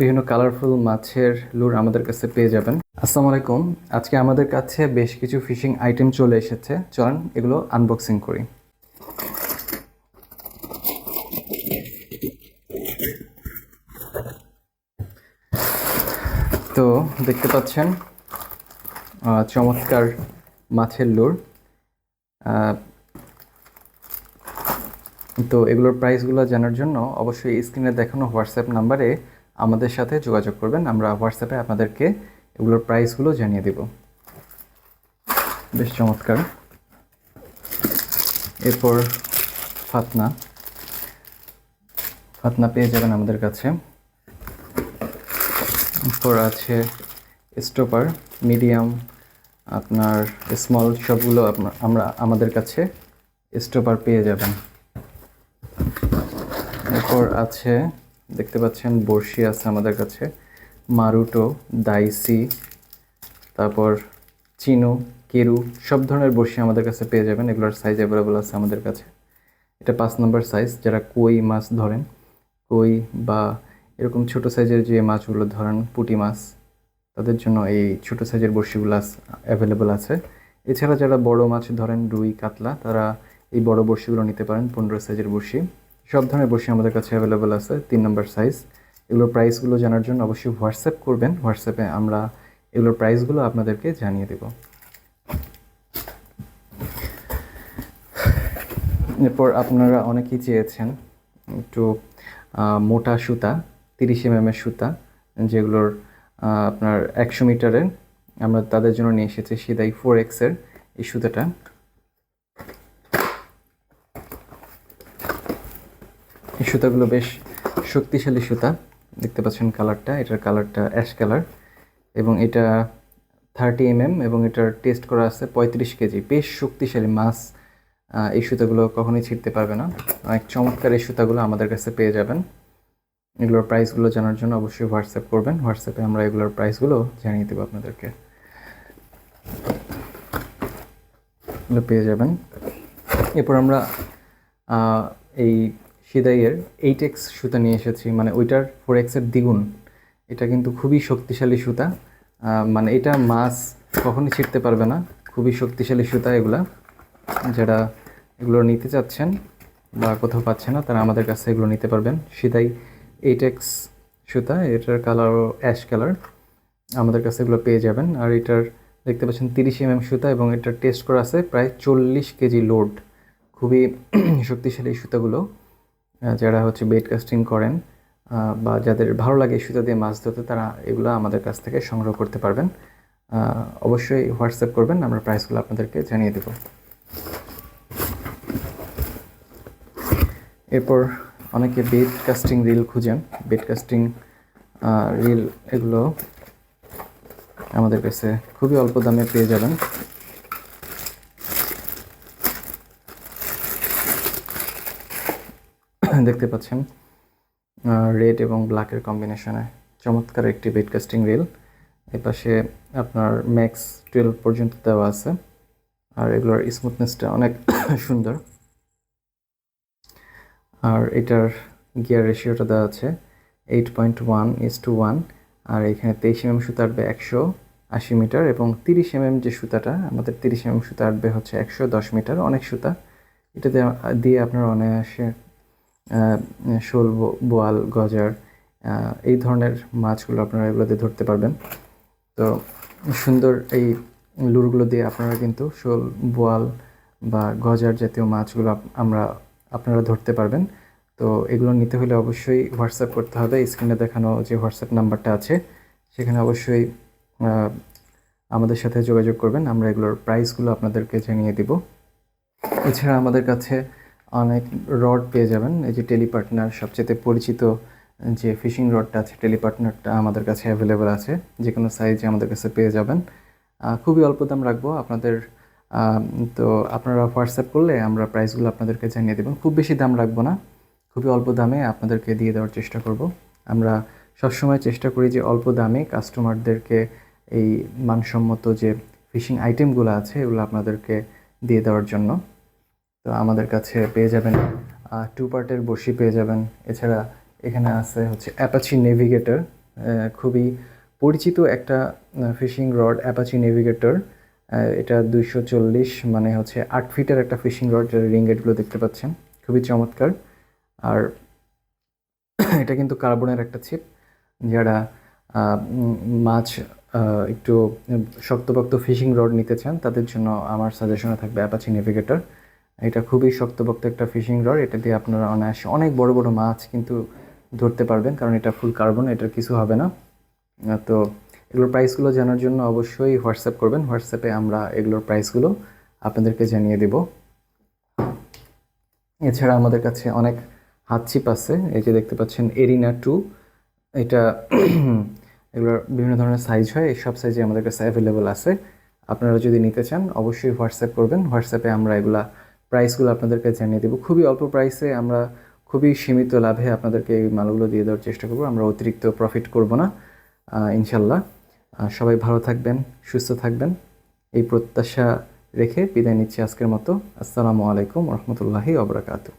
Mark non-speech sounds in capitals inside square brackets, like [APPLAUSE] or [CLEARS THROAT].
বিভিন্ন কালারফুল মাছের লুর আমাদের কাছে পেয়ে যাবেন। আসসালামু আলাইকুম। আজকে আমাদের কাছে বেশ কিছু ফিশিং আইটেম চলে এসেছে। চলেন এগুলো আনবক্সিং করি। তো দেখতে পাচ্ছেন চমৎকার মাছের লুর তো এগুলোর প্রাইসগুলো জানার জন্য অবশ্যই স্ক্রিনে দেখানো হোয়াটসঅ্যাপ নাম্বারে আমাদের সাথে যোগাযোগ করবেন। আমরা হোয়াটসঅ্যাপে আপনাদেরকে এগুলোর প্রাইসগুলো জানিয়ে দেব। বেশ চমৎকার। এরপর ফাতনা। ফাতনা পেয়ে যাবেন আমাদের কাছে। এরপর আছে স্টোপার মিডিয়াম আপনার স্মল সবগুলো আপনা- আমরা, আমাদের কাছে স্টোপার পেয়ে যাবেন। এরপর আছে দেখতে পাচ্ছেন, বড়শি আছে আমাদের কাছে। মারুটো, দাইসি, তারপর চিনো, কেরু, সব ধরনের বড়শি আমাদের কাছে পেয়ে যাবেন। এগুলোর সাইজ অ্যাভেলেবল আছে আমাদের কাছে। এটা পাঁচ নম্বর সাইজ যারা কই মাছ ধরেন, কই বা এরকম ছোট সাইজের যে মাছগুলো ধরেন, পুঁটি মাছ, তাদের জন্য এই ছোট সাইজের বড়শিগুলো অ্যাভেলেবল আছে। এছাড়া যারা বড় মাছ ধরেন, রুই, কাতলা, তারা এই বড় বড়শিগুলো নিতে পারেন, পনেরো সাইজের বড়শি। সব ধরনের বড়শি আমাদের কাছে অ্যাভেলেবেল আছে, তিন নম্বর সাইজ এগুলোর প্রাইসগুলো জানার জন্য অবশ্যই হোয়াটসঅ্যাপ করবেন। হোয়াটসঅ্যাপে আমরা এগুলোর প্রাইসগুলো আপনাদেরকে জানিয়ে দেব। এরপর আপনারা অনেকেই চেয়েছেন একটু মোটা সুতা, তিরিশ এম এর সুতা, যেগুলোর আপনার একশো মিটারের, আমরা তাদের জন্য নিয়ে এসেছি সিদাই ফোর এক্সের এই সুতাটা। এই সুতাগুলো বেশ শক্তিশালী সুতা। দেখতে পাচ্ছেন কালারটা, এটার কালারটা অ্যাশ কালার এবং এটা থার্টি এমএম এবং এটার টেস্ট করা আছে পঁয়ত্রিশ কেজি। বেশ শক্তিশালী মাছ এই সুতাগুলো কখনোই ছিঁড়তে পারবে না। অনেক চমৎকার এই সুতাগুলো আমাদের কাছে পেয়ে যাবেন। এগুলোর প্রাইসগুলো জানার জন্য অবশ্যই হোয়াটসঅ্যাপ করবেন। হোয়াটসঅ্যাপে আমরা এগুলোর প্রাইসগুলো জানিয়ে দেবো আপনাদেরকে। এগুলো পেয়ে যাবেন। এরপর আমরা এই সিদাইয়ের এইট এক্স সুতা নিয়ে এসেছি। মানে ওইটার ফোর এক্সের দ্বিগুণ। এটা কিন্তু খুবই শক্তিশালী সুতা। মানে এটা মাছ কখনই ছিঁড়তে পারবে না। খুবই শক্তিশালী সুতা এগুলা। যারা এগুলো নিতে চাচ্ছেন বা কোথাও পাচ্ছে না, তারা আমাদের কাছে এগুলো নিতে পারবেন। সিদাই এইট এক্স সুতা, এটার কালারও অ্যাশ কালার আমাদের কাছে এগুলো পেয়ে যাবেন। আর এটার দেখতে পাচ্ছেন তিরিশ এমএম সুতা এবং এটার টেস্ট করা আছে প্রায় চল্লিশ কেজি লোড খুবই [CLEARS THROAT] শক্তিশালী সুতাগুলো। যারা হচ্ছে বেড কাস্টিং করেন বা যাদের ভালো লাগে সুতা দিয়ে মাছ ধরতে, তারা এগুলো আমাদের কাছ থেকে সংগ্রহ করতে পারবেন। অবশ্যই হোয়াটসঅ্যাপ করবেন, আমরা প্রাইসগুলো আপনাদেরকে জানিয়ে দেব। এরপর অনেকে বেড কাস্টিং রিল খুঁজেন। বেড কাস্টিং রিল এগুলো আমাদের কাছে খুবই অল্প দামে পেয়ে যাবেন। দেখতে পাচ্ছেন রেড এবং ব্ল্যাকের কম্বিনেশনে চমৎকার একটি বেড কাস্টিং রিল এর পাশে আপনার ম্যাক্স টুয়েলভ পর্যন্ত দেওয়া আছে। আর এগুলোর স্মুথনেসটা অনেক [COUGHS] সুন্দর। আর এটার গিয়ার রেশিওটা দেওয়া আছে eight point one is to one আর এখানে তেইশ এমএম সুতা আসবে একশো আশি মিটার এবং তিরিশ এমএম যে সুতাটা, আমাদের তিরিশ এমএম সুতা আসবে হচ্ছে একশো দশ মিটার অনেক সুতা। এটা দিয়ে আপনারা অনায়াসে শোল বোয়াল, গজার এই ধরনের মাছগুলো আপনারা এগুলোতে ধরতে পারবেন। তো সুন্দর এই লুরগুলো দিয়ে আপনারা কিন্তু শোল, বোয়াল বা গজার জাতীয় মাছগুলো আমরা আপনারা ধরতে পারবেন। তো এগুলো নিতে হলে অবশ্যই হোয়াটসঅ্যাপ করতে হবে। স্ক্রিনে দেখানো যে হোয়াটসঅ্যাপ নাম্বারটা আছে, সেখানে অবশ্যই আমাদের সাথে যোগাযোগ করবেন। আমরা এগুলোর প্রাইসগুলো আপনাদেরকে জানিয়ে দিব। এছাড়া আমাদের কাছে অনেক রড পেয়ে যাবেন। এই যে টেলিপার্টনার, সবচেয়ে পরিচিত যে ফিশিং রডটা আছে, টেলিপার্টনারটা আমাদের কাছে অ্যাভেলেবেল আছে। যে কোনো সাইজে আমাদের কাছে পেয়ে যাবেন। খুবই অল্প দাম রাখব আপনাদের। তো আপনারা হোয়াটসঅ্যাপ করলে আমরা প্রাইসগুলো আপনাদেরকে জানিয়ে দেবেন খুব বেশি দাম রাখব না। খুবই অল্প দামে আপনাদেরকে দিয়ে দেওয়ার চেষ্টা করব। আমরা সবসময় চেষ্টা করি যে অল্প দামে কাস্টমারদেরকে এই মানসম্মত যে ফিশিং আইটেমগুলো আছে, এগুলো আপনাদেরকে দিয়ে দেওয়ার জন্য। তো আমাদের কাছে পেয়ে যাবেন টু পার্টের বসি পেয়ে যাবেন। এছাড়া এখানে আছে হচ্ছে অ্যাপাচি নেভিগেটর খুবই পরিচিত একটা ফিশিং রড অ্যাপাচি নেভিগেটর এটা দুইশো চল্লিশ মানে হচ্ছে আট ফিটের একটা ফিশিং রড যার রিংগেটগুলো দেখতে পাচ্ছেন। খুবই চমৎকার। আর [COUGHS] এটা কিন্তু কার্বনের একটা ছিপ, যারা মাছ একটু শক্তপোক্ত ফিশিং রড নিতে চান, তাদের জন্য আমার সাজেশনে থাকবে অ্যাপাচি নেভিগেটর এটা খুবই শক্তপোক্ত একটা ফিশিং রড। এটা দিয়ে আপনারা অনায়াসে অনেক বড় বড় মাছ কিন্তু ধরতে পারবেন, কারণ এটা ফুল কার্বন এটার কিছু হবে না। তো এগুলোর প্রাইসগুলো জানার জন্য অবশ্যই হোয়াটসঅ্যাপ করবেন। হোয়াটসঅ্যাপে আমরা এগুলোর প্রাইসগুলো আপনাদেরকে জানিয়ে দেব। এছাড়া আমাদের কাছে অনেক হাত ছিপ আছে, এই যে দেখতে পাচ্ছেন এরিনা টু এটা [CLEARS THROAT] এগুলোর বিভিন্ন ধরনের সাইজ হয়, এই সব সাইজে আমাদের কাছে অ্যাভেলেবল আছে। আপনারা যদি নিতে চান, অবশ্যই হোয়াটসঅ্যাপ করবেন। হোয়াটসঅ্যাপে আমরা এগুলা প্রাইসগুলো আপনাদেরকে জানিয়ে দেবো। খুবই অল্প প্রাইসে আমরা খুবই সীমিত লাভে আপনাদেরকে এই মালগুলো দিয়ে দেওয়ার চেষ্টা করব। আমরা অতিরিক্ত প্রফিট করব না ইনশাল্লাহ সবাই ভালো থাকবেন, সুস্থ থাকবেন। এই প্রত্যাশা রেখে বিদায় নিচ্ছি আজকের মতো। আসসালামু আলাইকুম রহমতুল্লাহি অবরাকাতু